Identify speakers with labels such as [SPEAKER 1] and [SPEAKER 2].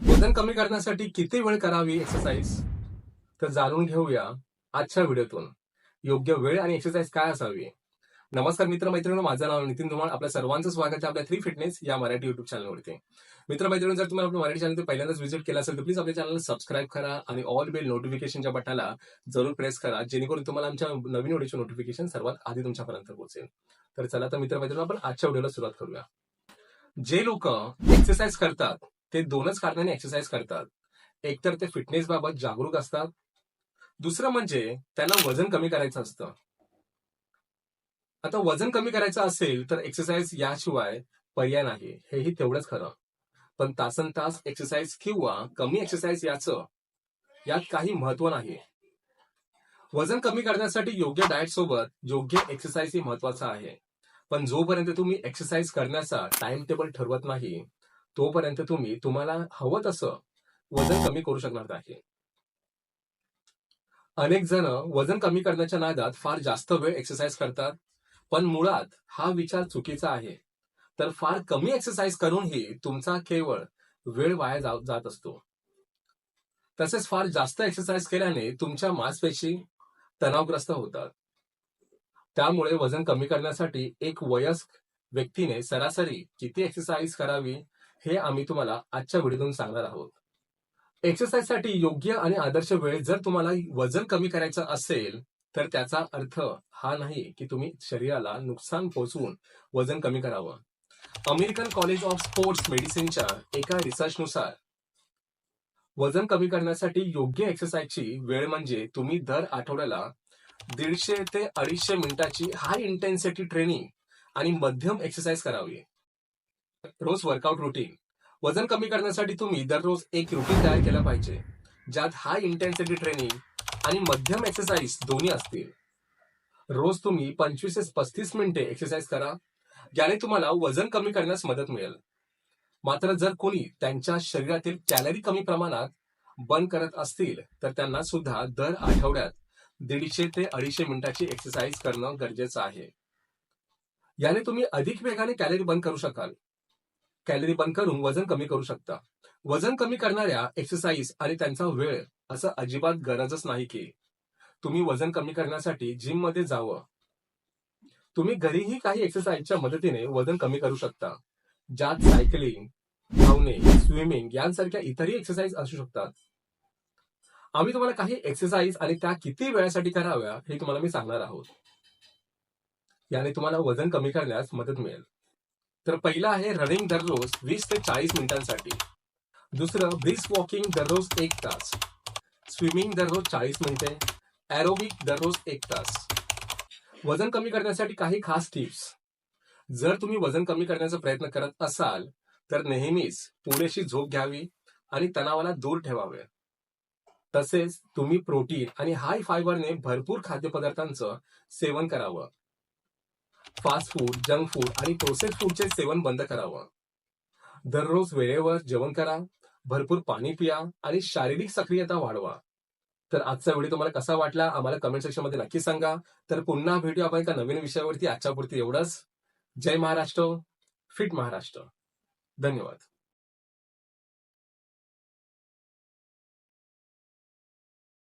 [SPEAKER 1] वजन कमी करण्यासाठी किती वेळ करावी एक्सरसाइज तर जाणून घेऊया आजच्या व्हिडिओतून. योग्य वेळ आणि एक्सरसाइज काय असावी? नमस्कार मित्र मैत्रिणी माझं नाव नितीन धुमाळ. आपल्या सर्वांचं स्वागत आहे आपल्या थ्री फिटनेस या मराठी युट्यूब चॅनलवरती मित्र मैत्रिणी जर तुम्हाला आपलं मराठी चॅनल पहिल्यांदाच व्हिजिट केलं असेल तर प्लीज आपल्या चॅनलला सबस्क्राईब करा आणि ऑल बेल नोटिफिकेशनच्या बटनाला जरूर प्रेस करा जेणेकरून तुम्हाला आमच्या नवीन व्हिडिओचे नोटिफिकेशन सर्वात आधी तुमच्यापर्यंत पोहोचेल. तर चला तर मित्र मैत्रिणी आपण आजच्या व्हिडिओला सुरुवात करूया. जे लोक एक्सरसाइज करतात ते दोनच कारणाने एक्सरसाइज करतात. एकतर ते फिटनेस बाबत जागरूक असतात. दुसरं म्हणजे त्यांना वजन कमी करायचं असतं. आता वजन कमी करायचं असेल तर एक्सरसाइज याशिवाय पर्याय नाही. हेही तेवढंच खरं. पण तासन तास एक्सरसाइज किंवा कमी एक्सरसाइज याचं यात काही महत्त्व नाही. वजन कमी करण्यासाठी योग्य डाएट सोबत योग्य एक्सरसाइज ही महत्त्वाचा आहे. पण जोपर्यंत तुम्ही एक्सरसाइज करण्याचा टाइम टेबल ठरवत नाही तोपर्यंत तुम्ही तुम्हाला हवं तसं वजन कमी करू शकणार नाही. अनेक जण वजन कमी करण्याच्या नादात फार जास्त वेळ एक्सरसाइज करतात पण मुळात हा विचार चुकीचा आहे. तर फार कमी एक्सरसाइज करूनही तुमचा केवळ वेळ वाया जात असतो. तसेच फार जास्त एक्सरसाइज केल्याने तुमच्या मांसपेशी तणावग्रस्त होतात. त्यामुळे वजन कमी करण्यासाठी एक वयस्क व्यक्तीने सरासरी किती एक्सरसाइज करावी हे आम्ही तुम्हाला आजच्या व्हिडिओतून सांगणार आहोत. एक्सरसाइजसाठी योग्य आणि आदर्श वेळ जर तुम्हाला वजन कमी करायचं असेल तर त्याचा अर्थ हा नाही की तुम्ही शरीराला नुकसान पोहोचवून वजन कमी करावं. अमेरिकन कॉलेज ऑफ स्पोर्ट्स मेडिसिनच्या एका रिसर्चनुसार वजन कमी करण्यासाठी योग्य एक्सरसाइजची वेळ म्हणजे तुम्ही दर आठवड्याला दीडशे ते अडीचशे मिनिटाची हाय इंटेन्सिटी ट्रेनिंग आणि मध्यम एक्सरसाइज करावी. रोज वर्कआउट रुटीन वजन कमी करण्यासाठी तुम्ही दररोज एक रुटीन तयार केलं पाहिजे ज्यात हाय इंटेन्सिटी ट्रेनिंग आणि मध्यम एक्सरसाइज दोन्ही असतील. रोज तुम्ही पंचवीस ते पस्तीस मिनिटे एक्सरसाइज करा ज्याने तुम्हाला वजन कमी करण्यास मदत मिळेल. मात्र जर कोणी त्यांच्या शरीरातील कॅलरी कमी प्रमाणात बंद करत असतील तर त्यांना सुद्धा दर आठवड्यात दीडशे ते अडीचशे मिनिटाची एक्सरसाइज करणं गरजेचं आहे. याने तुम्ही अधिक वेगाने कॅलरी बंद करू शकाल. कॅलरी बंद करून वजन कमी करू शकता. वजन कमी करणाऱ्या एक्सरसाइज आणि त्यांचा वेळ असं अजिबात गरजच नाही की तुम्ही वजन कमी करण्यासाठी जिममध्ये जावं. तुम्ही घरीही काही एक्सरसाइजच्या मदतीने वजन कमी करू शकता. ज्यात सायकलिंग धावणे स्विमिंग यांसारख्या इतरही एक्सरसाइज असू शकतात. आम्ही तुम्हाला काही एक्सरसाइज आणि त्या किती वेळासाठी कराव्या हे तुम्हाला मी सांगणार आहोत. याने तुम्हाला वजन कमी करण्यास मदत मिळेल. तर पहिलं आहे रनिंग दररोज वीस ते चाळीस मिनिटांसाठी. दुसरं ब्रिस्क वॉकिंग दररोज एक तास. स्विमिंग दररोज चाळीस मिनिटे. एरोबिक दररोज एक तास. वजन कमी करण्यासाठी काही खास टिप्स जर तुम्ही वजन कमी करण्याचा प्रयत्न करत असाल तर नेहमीच पुरेशी झोप घ्यावी आणि तणावाला दूर ठेवावे. तसेच तुम्ही प्रोटीन आणि हाय फायबरने भरपूर खाद्यपदार्थांचं सेवन करावं. फास्ट फूड जंक फूड आणि प्रोसेस फूडचे सेवन बंद करावं. दररोज वेळेवर जेवण करा भरपूर पाणी पिया आणि शारीरिक सक्रियता वाढवा. तर आजचा व्हिडिओ तुम्हाला कसा वाटला आम्हाला कमेंट सेक्शनमध्ये नक्की सांगा. तर पुन्हा भेटूया आपण एका नवीन विषयावरती आजच्या पुरती एवढंच. जय महाराष्ट्र फिट महाराष्ट्र. धन्यवाद.